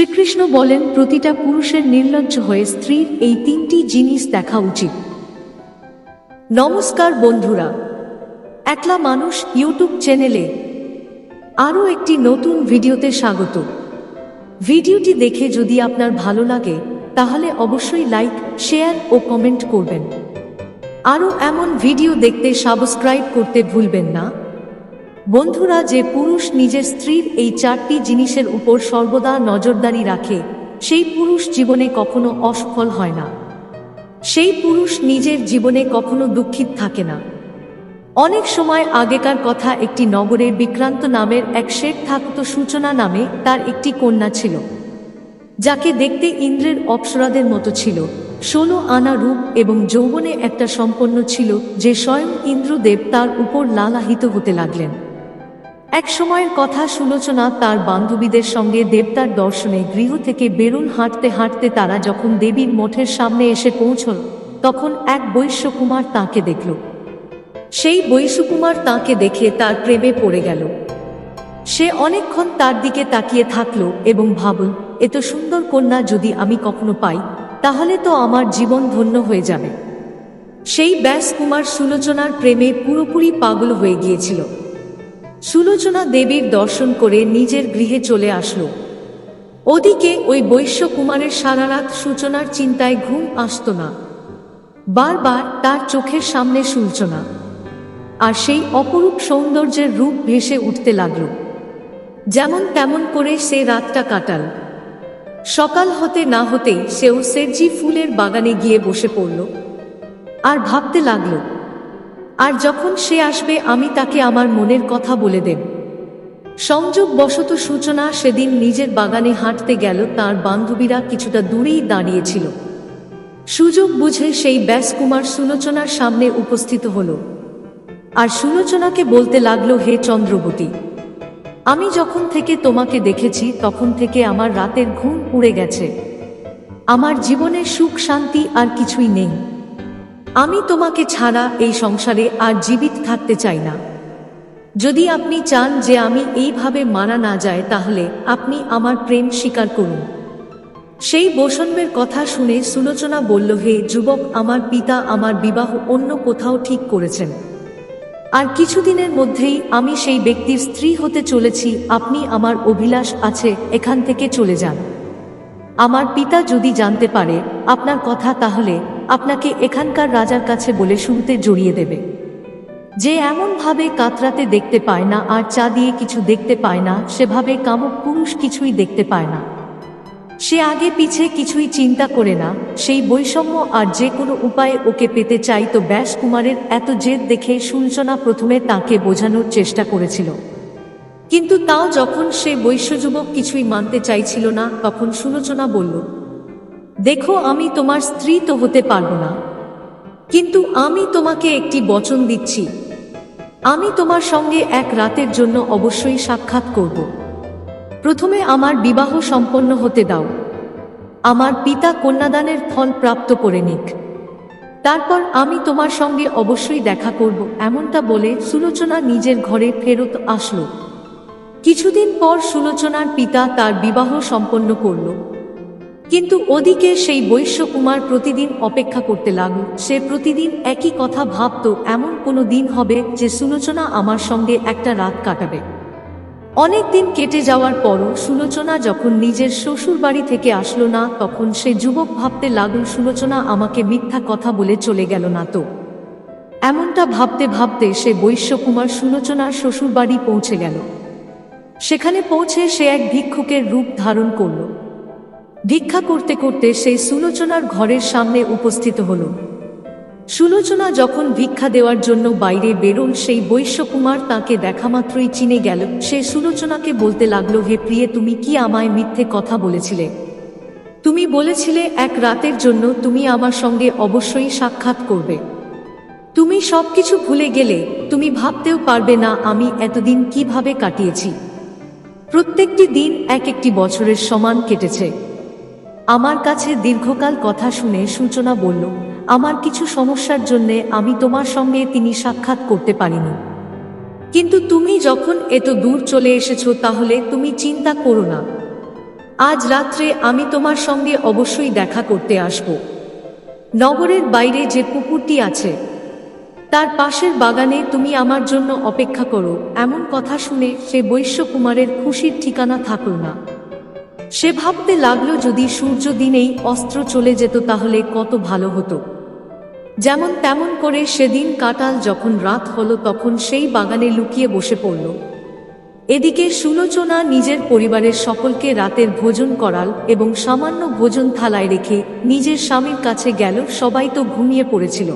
শ্রীকৃষ্ণ বলেন, প্রতিটা পুরুষের নির্লজ্জ হয়ে স্ত্রীর এই তিনটি জিনিস দেখা উচিত। নমস্কার বন্ধুরা, একলা মানুষ ইউটিউব চ্যানেলে আরও একটি নতুন ভিডিওতে স্বাগত। ভিডিওটি দেখে যদি আপনার ভালো লাগে, তাহলে অবশ্যই লাইক, শেয়ার ও কমেন্ট করবেন। আরও এমন ভিডিও দেখতে সাবস্ক্রাইব করতে ভুলবেন না। বন্ধুরা, যে পুরুষ নিজের স্ত্রীর এই চারটি জিনিসের উপর সর্বদা নজরদারি রাখে, সেই পুরুষ জীবনে কখনো অসফল হয় না। সেই পুরুষ নিজের জীবনে কখনো দুঃখিত থাকে না। অনেক সময় আগেকার কথা একটি নগরে বিক্রান্ত নামের এক শেখ থাকত সূচনা নামে তার একটি কন্যা ছিল, যাকে দেখতে ইন্দ্রের অপ্সরাদের মতো ছিল। ষোলো আনা রূপ এবং যৌবনে একটা সম্পন্ন ছিল, যে স্বয়ং ইন্দ্রদেব তার উপর লালাহিত হতে লাগলেন। এক সময়ের কথা সুলোচনা তার বান্ধবীদের সঙ্গে দেবতার দর্শনে গৃহ থেকে বেরুন হাঁটতে হাঁটতে তারা যখন দেবীর মঠের সামনে এসে পৌঁছল, তখন এক বৈশ্যকুমার তাকে দেখল। সেই বৈশ্যকুমার তাকে দেখে তার প্রেমে পড়ে গেল। সে অনেকক্ষণ তার দিকে তাকিয়ে থাকল এবং ভাবল এত সুন্দর কন্যা যদি আমি কখনো পাই, তাহলে তো আমার জীবন ধন্য হয়ে যাবে। সেই ব্যাস কুমার সুলোচনার প্রেমে পুরোপুরি পাগল হয়ে গিয়েছিল। সুলোচনা দেবীর দর্শন করে নিজের গৃহে চলে আসলো। ওদিকে ওই বৈশ্য কুমারের সারা রাত সূচনার চিন্তায় ঘুম আসত না। বারবার তার চোখের সামনে সূচনা আর সেই অপরূপ সৌন্দর্যের রূপ ভেসে উঠতে লাগল। যেমন তেমন করে সে রাতটা কাটাল। সকাল হতে না হতেই সেও সেরজি ফুলের বাগানে গিয়ে বসে পড়ল। আর ভাবতে লাগল আর যখন সে আসবে, আমি তাকে আমার মনের কথা বলে দেব। সংযোগ বশত সূচনা সেদিন নিজের বাগানে হাঁটতে গেল, তার বান্ধবীরা কিছুটা দূরেই দাঁড়িয়েছিল। সুযোগ বুঝে সেই ব্যাসকুমার সুলোচনার সামনে উপস্থিত হলো। আর সুলোচনাকে বলতে লাগল, হে চন্দ্রবতী, আমি যখন থেকে তোমাকে দেখেছি, তখন থেকে আমার রাতের ঘুম উড়ে গেছে। আমার জীবনে সুখ, শান্তি আর কিছুই নেই। আমি তোমাকে ছাড়া এই সংসারে আর জীবিত থাকতে চাই না। যদি আপনি চান যে আমি এইভাবে মারা না যায়, তাহলে আপনি আমার প্রেম স্বীকার করুন। সেই বৈষম্যের কথা শুনে সুলোচনা বলল, হে যুবক, আমার পিতা আমার বিবাহ অন্য কোথাও ঠিক করেছেন। আর কিছুদিনের মধ্যেই আমি সেই ব্যক্তির স্ত্রী হতে চলেছি, আপনি আমার অভিলাষ আছে, এখান থেকে চলে যান। আমার পিতা যদি জানতে পারে আপনার কথা, তাহলে আপনাকে এখানকার রাজার কাছে বলে শুরুতে জড়িয়ে দেবে। যে এমনভাবে কাতরাতে দেখতে পায় না আর চা দিয়ে কিছু দেখতে পায় না, সেভাবে কামক পুরুষ কিছুই দেখতে পায় না। সে আগে পিছে কিছুই চিন্তা করে না, সেই বৈষম্য আর যে কোনো উপায়ে ওকে পেতে চাই তো ব্যাস কুমারের এত জেদ দেখে সুলচনা প্রথমে তাকে বোঝানোর চেষ্টা করেছিল। কিন্তু তাও যখন সে বৈশ্যযুবক কিছুই মানতে চাইছিল না, তখন সুলোচনা বলল দেখো, আমি তোমার স্ত্রী তো হতে পারব না। কিন্তু আমি তোমাকে একটি বচন দিচ্ছি। আমি তোমার সঙ্গে এক রাতের জন্য অবশ্যই সাক্ষাৎ করব। প্রথমে আমার বিবাহ সম্পন্ন হতে দাও। আমার পিতা কন্যাদানের ফল প্রাপ্ত করে নিক। তারপর আমি তোমার সঙ্গে অবশ্যই দেখা করব, এমনটা বলে সুলোচনা নিজের ঘরে ফেরত আসলো। কিছুদিন পর সুলোচনার পিতা তার বিবাহ সম্পন্ন করল। কিন্তু ওদিকে সেই বৈশ্যকুমার প্রতিদিন অপেক্ষা করতে লাগল। সে প্রতিদিন একই কথা ভাবত, এমন কোনো দিন হবে যে সুলোচনা আমার সঙ্গে একটা রাত কাটাবে। অনেক দিন কেটে যাওয়ার পরও সুলোচনা যখন নিজের শ্বশুর বাড়ি থেকে আসলো না, তখন সে যুবক ভাবতে লাগল, সুলোচনা আমাকে মিথ্যা কথা বলে চলে গেল না তো? এমনটা ভাবতে ভাবতে সে বৈশ্যকুমার সুলোচনার শ্বশুর বাড়ি পৌঁছে গেল। সেখানে পৌঁছে সে এক ভিক্ষুকের রূপ ধারণ করল। ভিক্ষা করতে করতে সেই সুলোচনার ঘরের সামনে উপস্থিত হল। সুলোচনা যখন ভিক্ষা দেওয়ার জন্য বাইরে বেরোল, সেই বৈশ্যকুমার তাকে দেখামাত্রই চিনে গেল। সে সুলোচনাকে বলতে লাগল, হে প্রিয়ে, তুমি কি আমায় মিথ্যে কথা বলেছিলে? তুমি বলেছিলে এক রাতের জন্য তুমি আমার সঙ্গে অবশ্যই সাক্ষাৎ করবে। তুমি সবকিছু ভুলে গেলে তুমি ভাবতেও পারবে না আমি এতদিন কীভাবে কাটিয়েছি। প্রত্যেকটি দিন এক একটি বছরের সমান কেটেছে। আমার কাছে দীর্ঘকাল কথা শুনে সূচনা বলল, আমার কিছু সমস্যার জন্যে আমি তোমার সঙ্গে তিনি সাক্ষাৎ করতে পারিনি। কিন্তু তুমি যখন এত দূর চলে এসেছ তাহলে তুমি চিন্তা করো না। আজ রাত্রে আমি তোমার সঙ্গে অবশ্যই দেখা করতে আসব। নগরের বাইরে যে পুকুরটি আছে, তার পাশের বাগানে তুমি আমার জন্য অপেক্ষা করো। এমন কথা শুনে সে বৈশ্য কুমারের খুশির ঠিকানা থাকল না। সে ভাবতে লাগল যদি সূর্য দিনেই অস্ত্র চলে যেত তাহলে কত ভালো হতো। যেমন তেমন করে সেদিন কাটাল যখন রাত হলো তখন সেই বাগানে লুকিয়ে বসে পড়ল। এদিকে সুলোচনা নিজের পরিবারের সকলকে রাতের ভোজন করাল এবং সামান্য ভোজন থালায় রেখে নিজের স্বামীর কাছে গেল, সবাই তো ঘুমিয়ে পড়েছিল।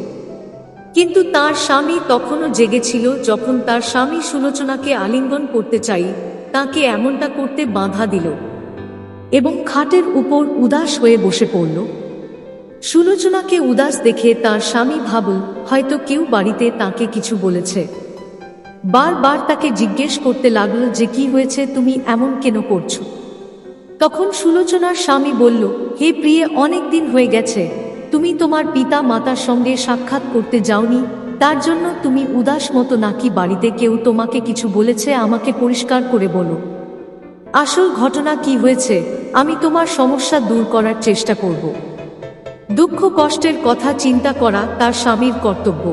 কিন্তু তার স্বামী তখনও জেগেছিল যখন তার স্বামী সুলোচনাকে আলিঙ্গন করতে চাই, তাকে এমনটা করতে বাধা দিল। এবং খাটের উপর উদাস হয়ে বসে পড়ল। সুলোচনাকে উদাস দেখে তার স্বামী ভাবল হয়তো কেউ বাড়িতে তাকে কিছু বলেছে। বারবার তাকে জিজ্ঞেস করতে লাগল যে কি হয়েছে, তুমি এমন কেন করছ? তখন সুলোচনার স্বামী বলল, হে প্রিয়ে, অনেক দিন হয়ে গেছে। তুমি তোমার পিতা মাতার সঙ্গে সাক্ষাৎ করতে যাওনি, তার জন্য তুমি উদাস মতো নাকি বাড়িতে কেউ তোমাকে কিছু বলেছে, আমাকে পরিষ্কার করে বলো। আসল ঘটনা কি হয়েছে, আমি তোমার সমস্যা দূর করার চেষ্টা করব। দুঃখ কষ্টের কথা চিন্তা করা তার স্বামীর কর্তব্য।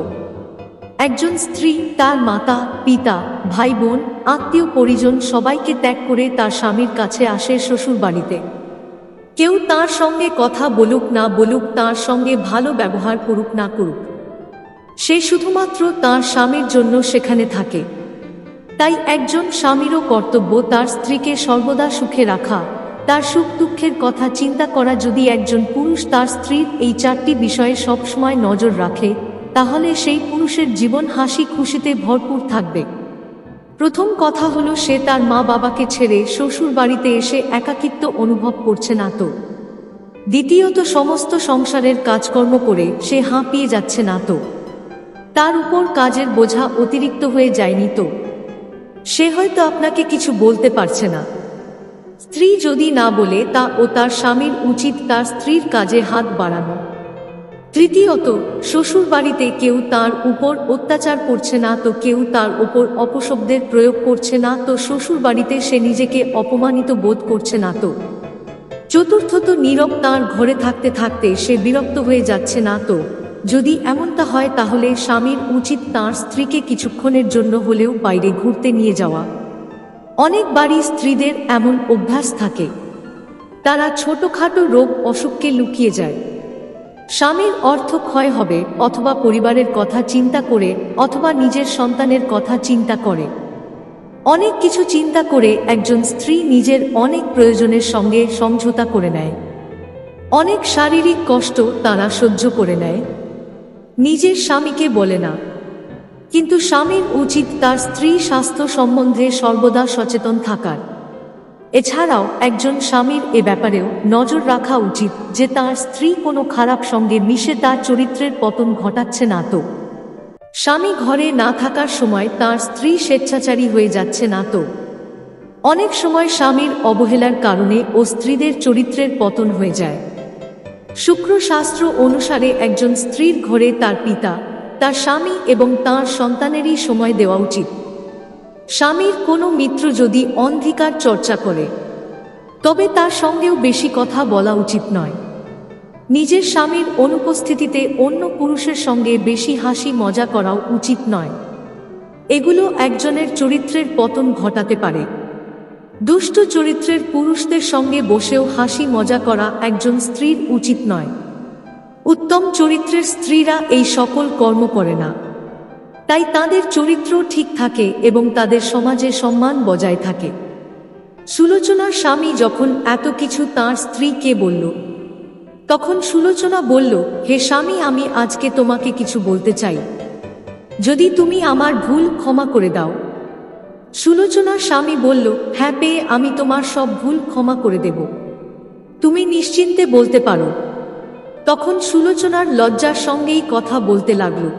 একজন স্ত্রী, তার মাতা, পিতা ভাই বোন আত্মীয় পরিজন সবাইকে ত্যাগ করে তার স্বামীর কাছে আসে শ্বশুর বাড়িতে। কেউ তার সঙ্গে কথা বলুক না বলুক, তার সঙ্গে ভালো ব্যবহার করুক না করুক। সে শুধুমাত্র তার স্বামীর জন্য সেখানে থাকে। তাই একজন স্বামীরও কর্তব্য তার স্ত্রীকে সর্বদা সুখে রাখা। তার সুখ দুঃখের কথা চিন্তা করা যদি একজন পুরুষ তার স্ত্রীর এই চারটি বিষয়ে সবসময় নজর রাখে, তাহলে সেই পুরুষের জীবন হাসি খুশিতে ভরপুর থাকবে। প্রথম কথা হলো সে তার মা বাবাকে ছেড়ে শ্বশুর বাড়িতে এসে একাকিত্ব অনুভব করছে না তো। দ্বিতীয়ত সমস্ত সংসারের কাজকর্ম করে সে হাঁপিয়ে যাচ্ছে না তো। তার উপর কাজের বোঝা অতিরিক্ত হয়ে যায়নি তো। সে হয়তো আপনাকে কিছু বলতে পারছে না। স্ত্রী যদি না বলে, তা ও তার স্বামীর উচিত তার স্ত্রীর কাজে হাত বাড়ানো। তৃতীয়ত শ্বশুর বাড়িতে কেউ তার উপর অত্যাচার করছে না, তো কেউ তার উপর অপশব্দের প্রয়োগ করছে না, তো শ্বশুর বাড়িতে সে নিজেকে অপমানিত বোধ করছে না, তো। চতুর্থত, নীরব তার ঘরে থাকতে থাকতে সে বিরক্ত হয়ে যাচ্ছে না, তো। যদি এমনটা হয়, তাহলে স্বামীর উচিত তার স্ত্রীকে কিছুক্ষণের জন্য হলেও বাইরে ঘুরতে নিয়ে যাওয়া। অনেক বাড়ি স্ত্রীদের এমন অভ্যাস থাকে। তারা ছোটখাটো রোগ অসুখকে লুকিয়ে যায়। স্বামীর অর্থ ক্ষয় হবে অথবা পরিবারের কথা চিন্তা করে অথবা নিজের সন্তানের কথা চিন্তা করে। অনেক কিছু চিন্তা করে একজন স্ত্রী নিজের অনেক প্রয়োজনের সঙ্গে সমঝোতা করে নেয়। অনেক শারীরিক কষ্ট তারা সহ্য করে নেয়। নিজের স্বামীকে বলে না। কিন্তু স্বামীর উচিত তার স্ত্রী স্বাস্থ্য সম্বন্ধে সর্বদা সচেতন থাকার। এছাড়াও একজন স্বামীর এ ব্যাপারেও নজর রাখা উচিত যে তার স্ত্রী কোনো খারাপ সঙ্গে মিশে তার চরিত্রের পতন ঘটাচ্ছে না তো। স্বামী ঘরে না থাকার সময় তার স্ত্রী স্বেচ্ছাচারী হয়ে যাচ্ছে না তো। অনেক সময় স্বামীর অবহেলার কারণে ও স্ত্রীদের চরিত্রের পতন হয়ে যায়। শুক্রশাস্ত্র অনুসারে একজন স্ত্রীর ঘরে তার পিতা, তার স্বামী এবং তার সন্তানেরই সময় দেওয়া উচিত। স্বামীর কোনো মিত্র যদি অন্ধিকার চর্চা করে, তবে তার সঙ্গেও বেশি কথা বলা উচিত নয়। নিজের স্বামীর অনুপস্থিতিতে অন্য পুরুষের সঙ্গে বেশি হাসি মজা করাও উচিত নয়। এগুলো একজনের চরিত্রের পতন ঘটাতে পারে। দুষ্ট চরিত্রের পুরুষদের সঙ্গে বসেও হাসি মজা করা একজন স্ত্রীর উচিত নয়। উত্তম চরিত্রের স্ত্রীরা এই সকল কর্ম করে না। তাই তাদের চরিত্র ঠিক থাকে এবং তাদের সমাজে সম্মান বজায় থাকে। সুলোচনার স্বামী যখন এত কিছু তার স্ত্রীকে বলল, তখন সুলোচনা বলল, হে স্বামী, আমি আজকে তোমাকে কিছু বলতে চাই। যদি তুমি আমার ভুল ক্ষমা করে দাও সুলোচনার স্বামী বলল হ্যাঁ পেয়ে আমি তোমার সব ভুল ক্ষমা করে দেব। তুমি নিশ্চিন্তে বলতে পারো। তখন সুলোচনার লজ্জার সঙ্গেই কথা বলতে লাগল।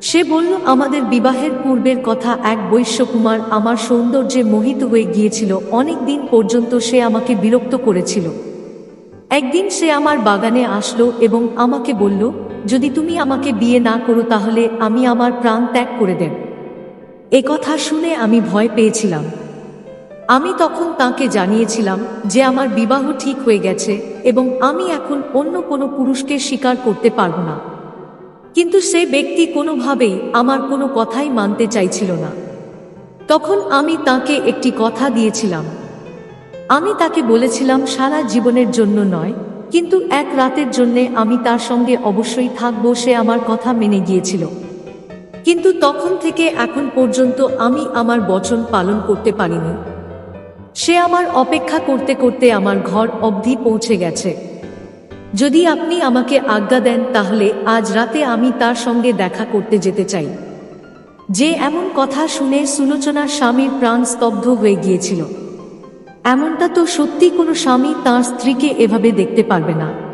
সে বলল, আমাদের বিবাহের পূর্বের কথা এক বৈশ্যকুমার আমার সৌন্দর্যে মোহিত হয়ে গিয়েছিল। অনেক দিন পর্যন্ত সে আমাকে বিরক্ত করেছিল। একদিন সে আমার বাগানে আসলো এবং আমাকে বলল, যদি তুমি আমাকে বিয়ে না করো তাহলে আমি আমার প্রাণ ত্যাগ করে দেব। এ কথা শুনে আমি ভয় পেয়েছিলাম। আমি তখন তাকে জানিয়েছিলাম যে আমার বিবাহ ঠিক হয়ে গেছে এবং আমি এখন অন্য কোনো পুরুষকে স্বীকার করতে পারব না। কিন্তু সে ব্যক্তি কোনোভাবেই আমার কোনো কথাই মানতে চাইছিল না। তখন আমি তাকে একটি কথা দিয়েছিলাম। আমি তাকে বলেছিলাম, সারা জীবনের জন্য নয়, কিন্তু এক রাতের জন্যে আমি তার সঙ্গে অবশ্যই থাকব। সে আমার কথা মেনে গিয়েছিল। কিন্তু তখন থেকে এখন পর্যন্ত আমি আমার বচন পালন করতে পারিনি। সে আমার অপেক্ষা করতে করতে আমার ঘর অবধি পৌঁছে গেছে। যদি আপনি আমাকে আজ্ঞা দেন, তাহলে আজ রাতে আমি তার সঙ্গে দেখা করতে যেতে চাই। যে এমন কথা শুনে সুলোচনার স্বামীর প্রাণ স্তব্ধ হয়ে গিয়েছিল। এমনটা তো সত্যি কোনো স্বামী তার স্ত্রীকে এভাবে দেখতে পারবে না।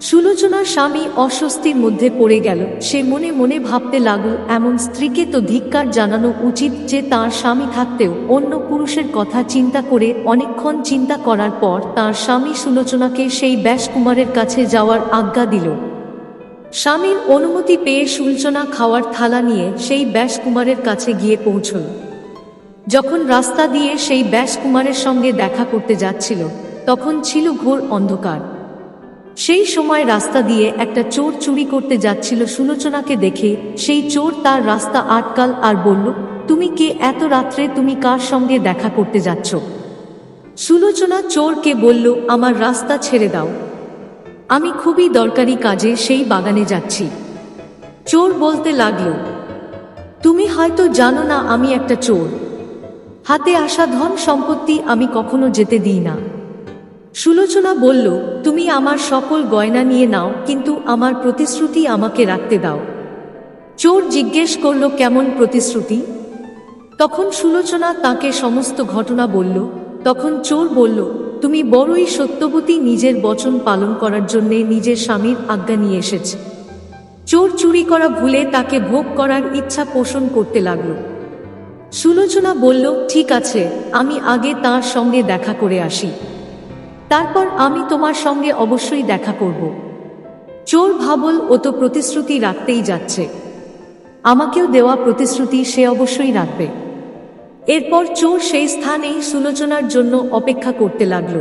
সুলোচনার স্বামী অস্বস্তির মধ্যে পড়ে গেল। সে মনে মনে ভাবতে লাগল, এমন স্ত্রীকে তো ধিক্কার জানানো উচিত যে তার স্বামী থাকতেও অন্য পুরুষের কথা চিন্তা করে অনেকক্ষণ চিন্তা করার পর তার স্বামী সুলোচনাকে সেই ব্যাসকুমারের কাছে যাওয়ার আজ্ঞা দিল। স্বামীর অনুমতি পেয়ে সুলোচনা খাওয়ার থালা নিয়ে সেই ব্যাসকুমারের কাছে গিয়ে পৌঁছল। যখন রাস্তা দিয়ে সেই ব্যাসকুমারের সঙ্গে দেখা করতে যাচ্ছিল, তখন ছিল ঘোর অন্ধকার। সেই সময় রাস্তা দিয়ে একটা চোর চুরি করতে যাচ্ছিল সুলোচনাকে দেখে সেই চোর তার রাস্তা আটকাল আর বলল, তুমি কে? এত রাত্রে তুমি কার সঙ্গে দেখা করতে যাচ্ছ? সুলোচনা চোরকে বলল, আমার রাস্তা ছেড়ে দাও। আমি খুবই দরকারি কাজে সেই বাগানে যাচ্ছি। চোর বলতে লাগল, তুমি হয়তো জানো না আমি একটা চোর। হাতে আসা ধন সম্পত্তি আমি কখনো যেতে দিই না। সুলোচনা বলল, তুমি আমার সকল গয়না নিয়ে নাও, কিন্তু আমার প্রতিশ্রুতি আমাকে রাখতে দাও। চোর জিজ্ঞেস করল, কেমন প্রতিশ্রুতি? তখন সুলোচনা তাকে সমস্ত ঘটনা বলল। তখন চোর বলল, তুমি বড়ই সত্যবতী নিজের বচন পালন করার জন্যে নিজের স্বামীর আজ্ঞা নিয়ে এসেছে। চোর চুরি করা ভুলে তাকে ভোগ করার ইচ্ছা পোষণ করতে লাগল। সুলোচনা বলল, ঠিক আছে, আমি আগে তার সঙ্গে দেখা করে আসি। তারপর আমি তোমার সঙ্গে অবশ্যই দেখা করব। চোর ভাবল ও তো প্রতিশ্রুতি রাখতেই যাচ্ছে। আমাকেও দেওয়া প্রতিশ্রুতি সে অবশ্যই রাখবে। এরপর চোর সেই স্থানেই সুলোচনার জন্য অপেক্ষা করতে লাগল।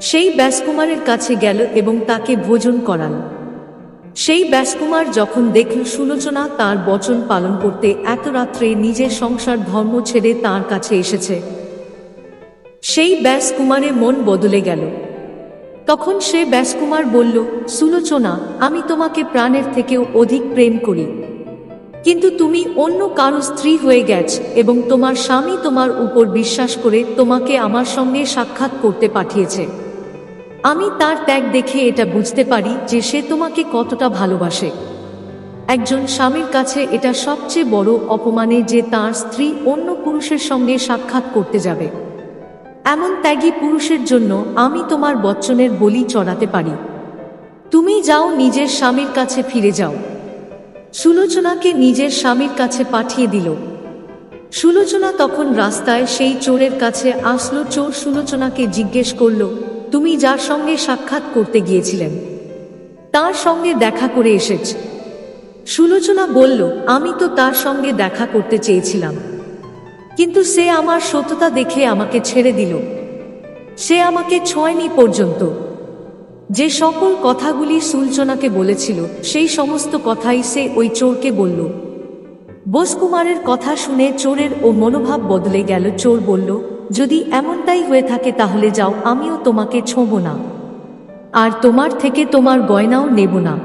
সেই ব্যাসকুমারের কাছে গেল এবং তাকে ভোজন করাল। সেই ব্যাসকুমার যখন দেখল সুলোচনা তার বচন পালন করতে এত রাত্রে নিজের সংসার ধর্ম ছেড়ে তার কাছে এসেছে সেই ব্যাসকুমারে মন বদলে গেল। তখন সে ব্যাসকুমার বলল সুলোচনা আমি তোমাকে প্রাণের থেকেও অধিক প্রেম করি। কিন্তু তুমি অন্য কারও স্ত্রী হয়ে গেছ এবং তোমার স্বামী তোমার উপর বিশ্বাস করে তোমাকে আমার সঙ্গে সাক্ষাৎ করতে পাঠিয়েছে। আমি তার ত্যাগ দেখে এটা বুঝতে পারি যে সে তোমাকে কতটা ভালোবাসে। একজন স্বামীর কাছে এটা সবচেয়ে বড় অপমানে যে তার স্ত্রী অন্য পুরুষের সঙ্গে সাক্ষাৎ করতে যাবে। এমন ত্যাগী পুরুষের জন্য আমি তোমার বচ্চনের বলি চড়াতে পারি। তুমি যাও নিজের স্বামীর কাছে ফিরে যাও। সুলোচনাকে নিজের স্বামীর কাছে পাঠিয়ে দিল। সুলোচনা তখন রাস্তায় সেই চোরের কাছে আসলো, চোর সুলোচনাকে জিজ্ঞেস করল, তুমি যার সঙ্গে সাক্ষাৎ করতে গিয়েছিলেন? তার সঙ্গে দেখা করে এসেছ। সুলোচনা বলল, আমি তো তার সঙ্গে দেখা করতে চেয়েছিলাম। কিন্তু সে আমার সততা দেখে আমাকে ছেড়ে দিল। সে আমাকে ছোঁয়নি পর্যন্ত। যে সকল কথাগুলি সুলচনাকে বলেছিল, সেই সমস্ত কথাই সে ওই চোরকে বলল। বোসকুমারের কথা শুনে চোরের ও মনোভাব বদলে গেল। চোর বলল, যদি এমনটাই হয়ে থাকে তাহলে যাও, আমিও তোমাকে ছোঁব না। আর তোমার থেকে তোমার গয়নাও নেব না।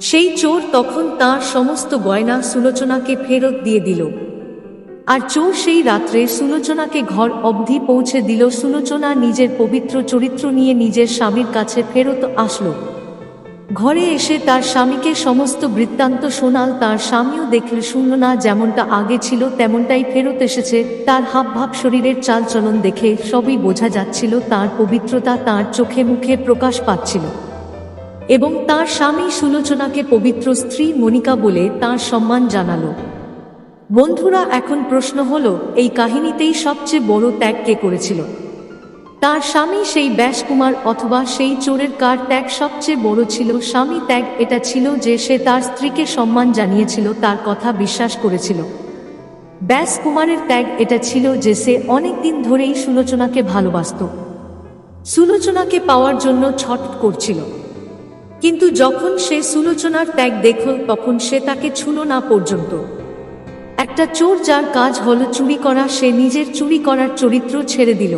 সেই চোর তখন তার সমস্ত গয়না সুলোচনাকে ফেরত দিয়ে দিল। আর চোর সেই রাত্রে সুলোচনাকে ঘর অবধি পৌঁছে দিল। সুলোচনা নিজের পবিত্র চরিত্র নিয়ে নিজের স্বামীর কাছে ফেরত আসলো। ঘরে এসে তার স্বামীকে সমস্ত বৃত্তান্ত শোনাল তার স্বামীও দেখলে শুনল না, যেমনটা আগে ছিল তেমনটাই ফেরত এসেছে। তার হাবভাব শরীরের চালচলন দেখে সবই বোঝা যাচ্ছিল, তার পবিত্রতা তার চোখে মুখে প্রকাশ পাচ্ছিল। এবং তার স্বামী সুলোচনাকে পবিত্র স্ত্রী মনিকা বলে তার সম্মান জানালো। বন্ধুরা, এখন প্রশ্ন হলো, এই কাহিনীতেই সবচেয়ে বড় ত্যাগ কে করেছিল? তার স্বামী সেই ব্যাসকুমার অথবা সেই চোরের কার ত্যাগ সবচেয়ে বড় ছিল? স্বামী ত্যাগ এটা ছিল যে সে তার স্ত্রীকে সম্মান জানিয়েছিল, তার কথা বিশ্বাস করেছিল। ব্যাস কুমারের ত্যাগ এটা ছিল যে সে অনেক দিন ধরেই সুলোচনাকে ভালোবাসত। সুলোচনাকে পাওয়ার জন্য ছট করছিল। কিন্তু যখন সে সুলোচনার ত্যাগ দেখল, তখন সে তাকে ছুলো না পর্যন্ত। একটা চোর যার কাজ হলো চুরি করা, সে নিজের চুরি করার চরিত্র ছেড়ে দিল।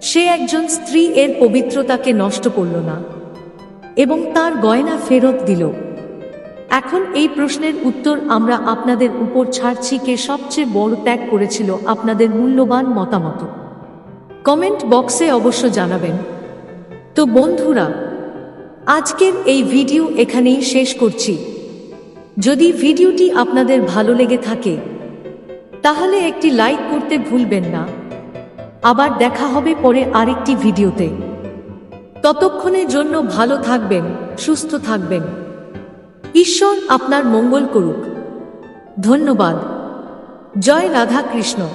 সে একজন স্ত্রী এর পবিত্রতাকে নষ্ট করল না এবং তার গয়না ফেরত দিল। এখন এই প্রশ্নের উত্তর আমরা আপনাদের উপর ছাড়ছি কে সবচেয়ে বড় ত্যাগ করেছিল আপনাদের মূল্যবান মতামত। কমেন্ট বক্সে অবশ্য জানাবেন। তো বন্ধুরা, আজকের এই ভিডিও এখানেই শেষ করছি। যদি ভিডিওটি আপনাদের ভালো লেগে থাকে, তাহলে একটি লাইক করতে ভুলবেন না। আবার দেখা হবে পরে আরেকটি ভিডিওতে। ততক্ষণের জন্য ভালো থাকবেন, সুস্থ থাকবেন। ঈশ্বর আপনার মঙ্গল করুক। ধন্যবাদ। জয় রাধা কৃষ্ণ